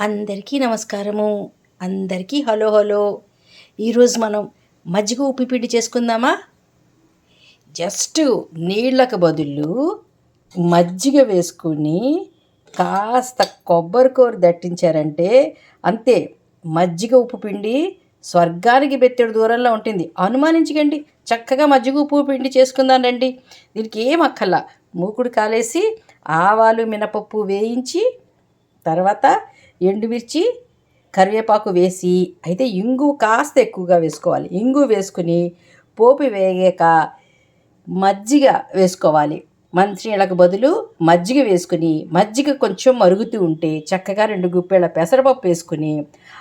అందరికీ నమస్కారము. అందరికీ హలో హలో. ఈరోజు మనం మజ్జిగ ఉప్పుపిండి చేసుకుందామా? జస్ట్ నీళ్ళకు బదులు మజ్జిగ వేసుకుని కాస్త కొబ్బరికూర దట్టించారంటే అంతే. మజ్జిగ ఉప్పు పిండి స్వర్గానికి బెత్తెడు దూరంలో ఉంటుంది. అనుమానించకండి. చక్కగా మజ్జిగ ఉప్పు పిండి చేసుకుందాం రండి. దీనికి ఏం అక్కల్లా మూకుడు కాలేసి ఆవాలు మినపప్పు వేయించి తర్వాత ఎండుమిర్చి కరివేపాకు వేసి అయితే ఇంగు కాస్త ఎక్కువగా వేసుకోవాలి. ఇంగు వేసుకుని పోపు వేగాక మజ్జిగ వేసుకోవాలి. మంచినీళ్ళకు బదులు మజ్జిగ వేసుకుని మజ్జిగ కొంచెం మరుగుతూ ఉంటే చక్కగా రెండు గుప్పెళ్ళ పెసరపప్పు వేసుకుని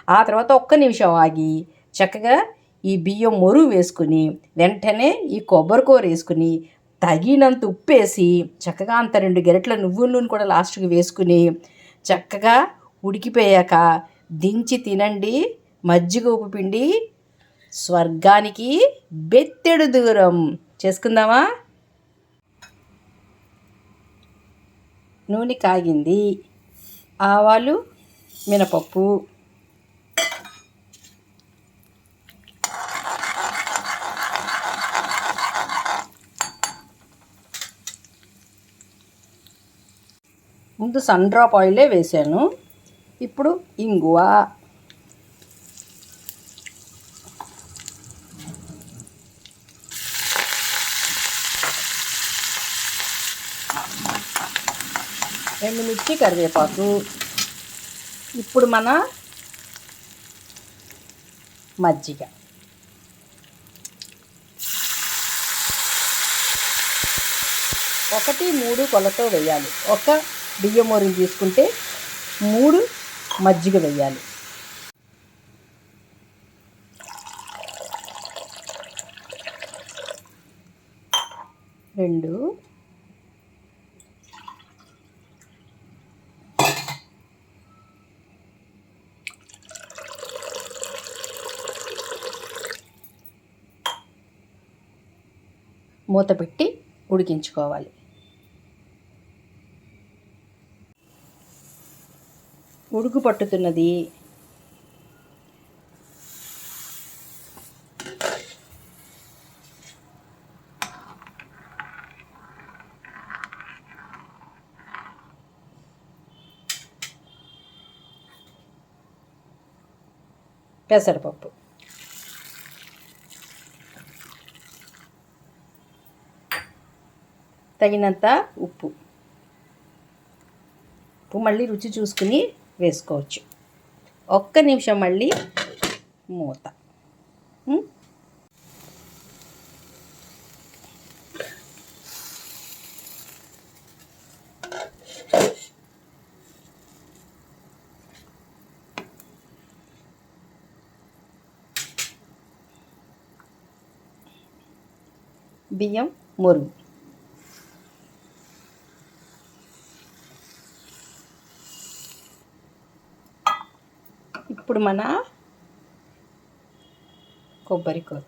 ఆ తర్వాత ఒక్క నిమిషం ఆగి చక్కగా ఈ బియ్యం మొరుగు వేసుకుని వెంటనే ఈ కొబ్బరికూర వేసుకుని తగినంత ఉప్పు వేసి చక్కగా అంత రెండు గెరట్ల నువ్వుల నూనె కూడా లాస్ట్కి వేసుకుని చక్కగా ఉడికిపోయాక దించి తినండి. మజ్జిగ ఉప్పు పిండి స్వర్గానికి బెత్తెడు దూరం. చేసుకుందామా? నూనె కాగింది. ఆవాలు మినపప్పు. ముందు సన్ డ్రాప్ ఆయిలే వేసాను. ఇప్పుడు ఇంగువ. రెండు మిర్చి కరివేపాకు. ఇప్పుడు మన మజ్జిగ. ఒకటి మూడు కొలతో వేయాలి. ఒక బియ్యం మొరుగు తీసుకుంటే మూడు మజ్జిగ వేయాలి రెండు. మూత పెట్టి ఉడికించుకోవాలి. ఉడుకు పట్టుతున్నది పెసరపప్పు. తగినంత ఉప్పు. ఉప్పు మళ్ళీ రుచి చూసుకుని వేసుకోవచ్చు. ఒక్క నిమిషం మళ్ళీ మూత. బియ్యం మురుగు. ఇప్పుడు మన కొబ్బరి కూర.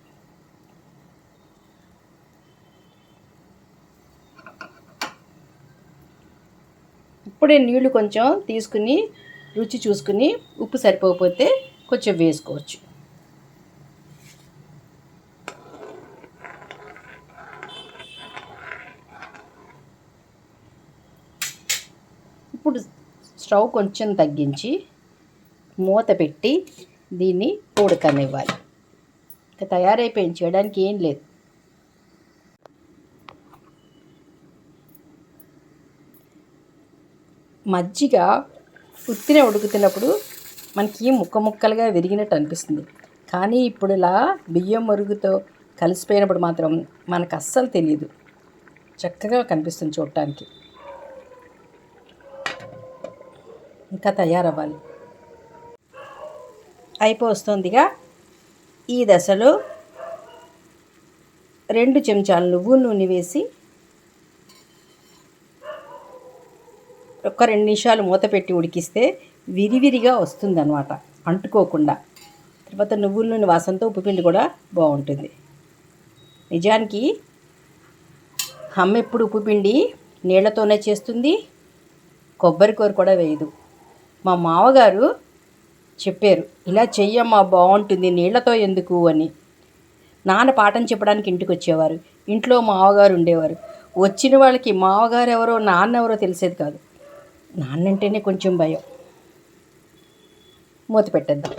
ఇప్పుడే నీళ్ళు కొంచెం తీసుకుని రుచి చూసుకుని ఉప్పు సరిపోకపోతే కొంచెం వేసుకోవచ్చు. ఇప్పుడు స్టవ్ కొంచెం తగ్గించి మూత పెట్టి దీన్ని ఉడకనివ్వాలి. ఇంకా తయారైపోయింది చేయడానికి ఏం లేదు. మజ్జిగ ఉత్తిన ఉడుకుతున్నప్పుడు మనకి ముక్క ముక్కలుగా విరిగినట్టు అనిపిస్తుంది. కానీ ఇప్పుడు ఇలా బియ్యం మరుగుతో కలిసిపోయినప్పుడు మాత్రం మనకు అస్సలు తెలియదు చక్కగా కనిపిస్తుంది చూడటానికి. ఇంకా తయారవ్వాలి. అయిపోస్తుందిగా. ఈ దశలో రెండు చెంచాలు నువ్వు నూనె వేసి ఒక రెండు నిమిషాలు మూత పెట్టి ఉడికిస్తే విరివిరిగా వస్తుందన్నమాట. అంటుకోకుండా. తర్వాత నువ్వుల నూనె వాసనతో ఉప్పుపిండి కూడా బాగుంటుంది. నిజానికి అమ్మ ఎప్పుడు ఉప్పుపిండి నీళ్ళతోనే చేస్తుంది కొబ్బరి కూర కూడా వేయదు. మా మావగారు చెప్పారు. ఇలా చెయ్యమ్మా బాగుంటుంది నీళ్ళతో ఎందుకు? అని. నాన్న పాఠం చెప్పడానికి ఇంటికి వచ్చేవారు ఇంట్లో మావగారు ఉండేవారు వచ్చిన వాళ్ళకి మావగారు ఎవరో నాన్న ఎవరో తెలిసేది కాదు. నాన్నంటేనే కొంచెం భయం. మూత పెట్టేద్దాం.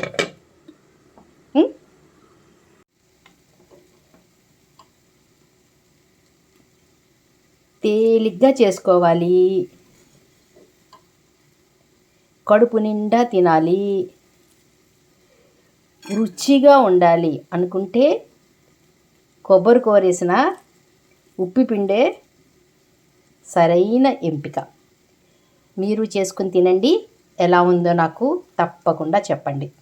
తేలిగ్గా చేసుకోవాలి. కడుపు నిండా తినాలి. రుచిగా ఉండాలి అనుకుంటే కొబ్బరి కోరేసిన ఉప్పిపిండే సరైన ఎంపిక. మీరు చేసుకుని తినండి. ఎలా ఉందో నాకు తప్పకుండా చెప్పండి.